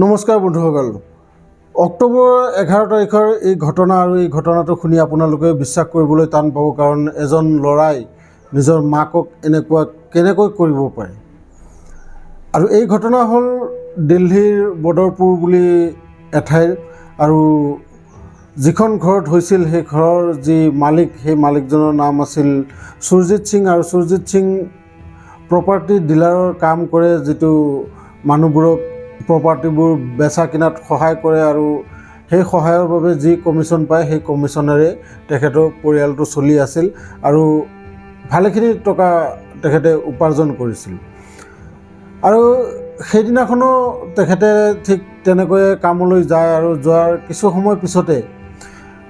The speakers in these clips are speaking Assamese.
নমস্কাৰ বন্ধুসকল অক্টোবৰ এঘাৰ তাৰিখৰ এই ঘটনা আৰু এই ঘটনাটো শুনি আপোনালোকে বিশ্বাস কৰিবলৈ টান পাব কাৰণ এজন ল'ৰাই নিজৰ মাকক এনেকুৱা কেনেকৈ কৰিব পাৰে। আৰু এই ঘটনা হ'ল দিল্লীৰ বদৰপুৰ বুলি এঠাইৰ আৰু যিখন ঘৰত হৈছিল সেই ঘৰৰ যি মালিক, সেই মালিকজনৰ নাম আছিল সুৰজিত সিং আৰু সুৰজিত সিং প্ৰপাৰ্টি ডিলাৰৰ কাম কৰে যিটো মানুহবোৰক প্ৰপাৰ্টিবোৰ বেচা কিনাত সহায় কৰে আৰু সেই সহায়ৰ বাবে যি কমিশ্যন পায়, সেই কমিশ্যনেৰে তেখেতৰ পৰিয়ালটো চলি আছিল আৰু ভালেখিনি টকা তেখেতে উপাৰ্জন কৰিছিল। আৰু সেইদিনাখনো তেখেতে ঠিক তেনেকৈয়ে কামলৈ যায় আৰু যোৱাৰ কিছু সময় পিছতে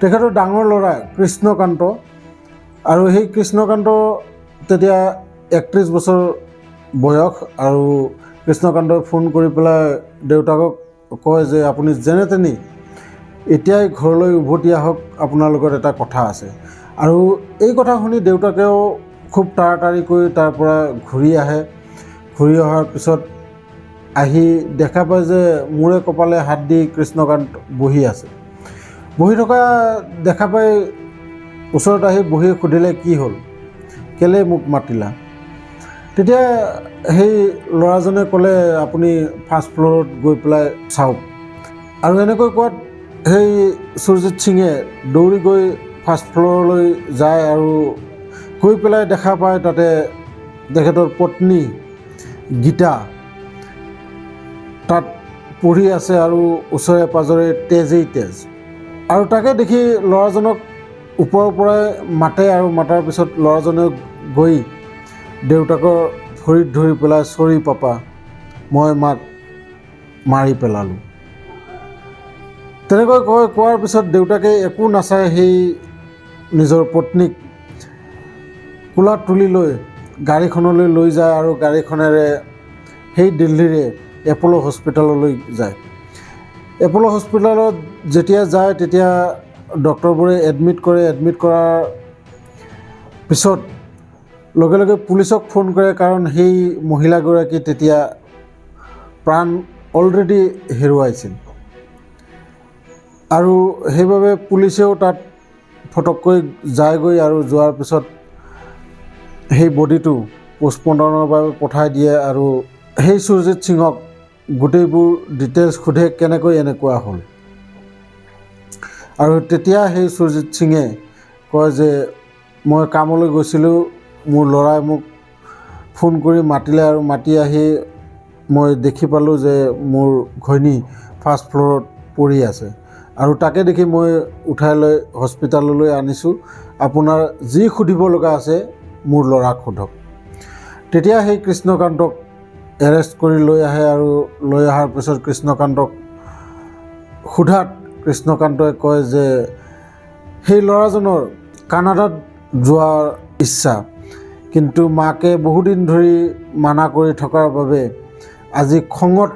তেখেতৰ ডাঙৰ ল'ৰা কৃষ্ণকান্ত আৰু সেই কৃষ্ণকান্ত তেতিয়া একত্ৰিছ বছৰ বয়স আৰু কৃষ্ণকান্তই ফোন কৰি পেলাই দেউতাকক কয় যে আপুনি যেনে তেনি এতিয়াই ঘৰলৈ উভতি আহক, আপোনাৰ লগত এটা কথা আছে। আৰু এই কথা শুনি দেউতাকেও খুব তাড়াতাড়িকৈ তাৰ পৰা ঘূৰি আহে। ঘূৰি অহাৰ পিছত আহি দেখা পায় যে মূৰে কপালে হাত দি কৃষ্ণকান্ত বহি আছে। বহি থকা দেখা পাই ওচৰত আহি বহি সুধিলে, কি হ'ল? কেলৈ মোক মাতিলা? তেতিয়া সেই ল'ৰাজনে ক'লে আপুনি ফাৰ্ষ্ট ফ্ল'ৰত গৈ পেলাই চাওক। আৰু এনেকৈ কোৱাত সেই সুৰজিত সিঙে দৌৰি গৈ ফাৰ্ষ্ট ফ্ল'ৰলৈ যায় আৰু গৈ পেলাই দেখা পায় তাতে তেখেতৰ পত্নী গীতা। তাত পঢ়ি আছে আৰু ওচৰে পাঁজৰে তেজেই তেজ। আৰু তাকে দেখি ল'ৰাজনক ওপৰৰ পৰাই মাতে আৰু মাতাৰ পিছত ল'ৰাজনে গৈ দেউতাকৰ ভৰিত ধৰি পেলাই চৰি পাপা মই মাক মাৰি পেলালোঁ। তেনেকৈ কয় কোৱাৰ পিছত দেউতাকে একো নাচাই সেই নিজৰ পত্নীক কোলাত তুলি লৈ গাড়ীখনলৈ লৈ যায় আৰু গাড়ীখনেৰে সেই দিল্লীৰে এপ'ল' হস্পিটেললৈ যায়। এপ'ল' হস্পিটেলত যেতিয়া যায় তেতিয়া ডক্টৰবোৰে এডমিট কৰে। এডমিট কৰাৰ পিছত লগে লগে পুলিচক ফোন কৰে কাৰণ সেই মহিলাগৰাকী তেতিয়া প্ৰাণ অলৰেডি হেৰুৱাইছিল। আৰু সেইবাবে পুলিচেও তাত ফটককৈ যায়গৈ আৰু যোৱাৰ পিছত সেই বডিটো পষ্টমৰ্টমৰ বাবে পঠাই দিয়ে আৰু সেই সুৰজিত সিঙক গোটেইবোৰ ডিটেইলছ সোধে কেনেকৈ এনেকুৱা হ'ল। আৰু তেতিয়া সেই সুৰজিত সিঙে কয় যে মই কামলৈ গৈছিলোঁ মোৰ ল'ৰাই মোক ফোন কৰি মাতিলে আৰু মাতি আহি মই দেখি পালোঁ যে মোৰ ঘৈণী ফাৰ্ষ্ট ফ্ল'ৰত পৰি আছে। আৰু তাকে দেখি মই উঠাই লৈ হস্পিটাললৈ আনিছোঁ। আপোনাৰ যি সুধিব লগা আছে, মোৰ ল'ৰাক সোধক। তেতিয়া সেই কৃষ্ণকান্তক এৰেষ্ট কৰি লৈ আহে আৰু লৈ অহাৰ পিছত কৃষ্ণকান্তক সোধাত কৃষ্ণকান্তই কয় যে, সেই ল'ৰাজনৰ কানাডাত যোৱাৰ ইচ্ছা কিন্তু মাকে বহুদিন ধৰি মানা কৰি থকাৰ বাবে আজি খঙত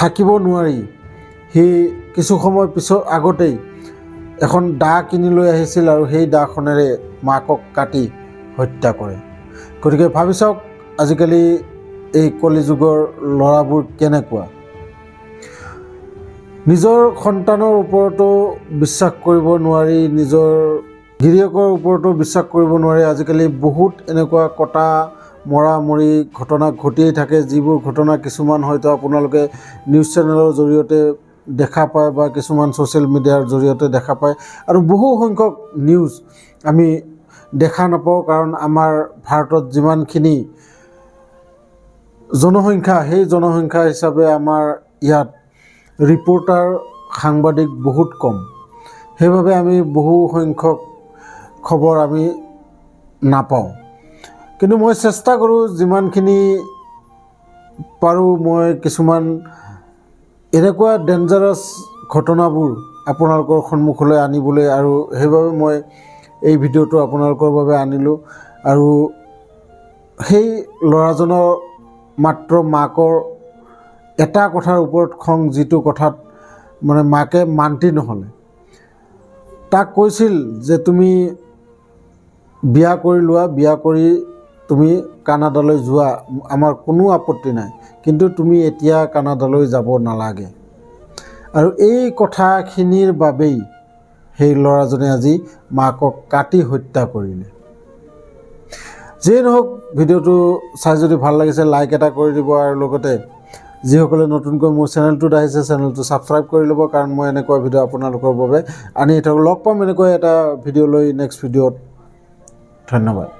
থাকিব নোৱাৰি। সি কিছু সময় পিছত আগতেই এখন দা কিনি লৈ আহিছিল আৰু সেই দাখনেৰে মাকক কাটি হত্যা কৰে। গতিকে ভাবি চাওক আজিকালি এই কলিযুগৰ ল'ৰাবোৰ কেনেকুৱা? নিজৰ সন্তানৰ ওপৰতো বিশ্বাস কৰিব নোৱাৰি নিজৰ গিৰিয়েকৰ ওপৰতো বিশ্বাস কৰিব নোৱাৰি। আজিকালি বহুত এনেকুৱা কটা, মৰা মৰি ঘটনা ঘটিয়েই থাকে, যিবোৰ ঘটনা কিছুমান হয়তো আপোনালোকে নিউজ চেনেলৰ জৰিয়তে দেখা পায় বা কিছুমান ছ'চিয়েল মিডিয়াৰ জৰিয়তে দেখা পায়। আৰু বহু সংখ্যক নিউজ আমি দেখা নাপাওঁ কাৰণ আমাৰ ভাৰতত যিমানখিনি জনসংখ্যা, সেই জনসংখ্যা হিচাপে আমাৰ ইয়াত ৰিপৰ্টাৰ, সাংবাদিক বহুত কম। সেইবাবে আমি বহু সংখ্যক খবৰ আমি নাপাওঁ। কিন্তু মই চেষ্টা কৰোঁ যিমানখিনি পাৰোঁ মই কিছুমান এনেকুৱা ডেঞ্জাৰাছ ঘটনাবোৰ আপোনালোকৰ সন্মুখলৈ আনিবলৈ আৰু সেইবাবে মই এই ভিডিঅ'টো আপোনালোকৰ বাবে আনিলোঁ আৰু সেই ল'ৰাজনৰ মাত্ৰ মাকৰ এটা কথাৰ ওপৰত খং যিটো কথাত মানে মাকে মান্তি নহ'লে। তাক কৈছিল যে তুমি বিয়া কৰি লোৱা বিয়া কৰি তুমি কানাডালৈ যোৱা আমাৰ কোনো আপত্তি নাই। কিন্তু তুমি এতিয়া কানাডালৈ যাব নালাগে। আৰু এই কথাখিনিৰ বাবেই সেই ল'ৰাজনে আজি মাকক কাটি হত্যা কৰিলে। যিয়ে নহওক ভিডিঅ'টো চাই যদি ভাল লাগিছে লাইক এটা কৰি দিব আৰু লগতে যিসকলে নতুনকৈ মোৰ চেনেলটোত আহিছে চেনেলটো ছাবস্ক্ৰাইব কৰি ল'ব কাৰণ মই এনেকুৱা ভিডিঅ' আপোনালোকৰ বাবে আনি থাকোঁ লগ পাম এনেকৈ এটা ভিডিঅ' লৈ নেক্সট ভিডিঅ'ত। ধন্যবাদ।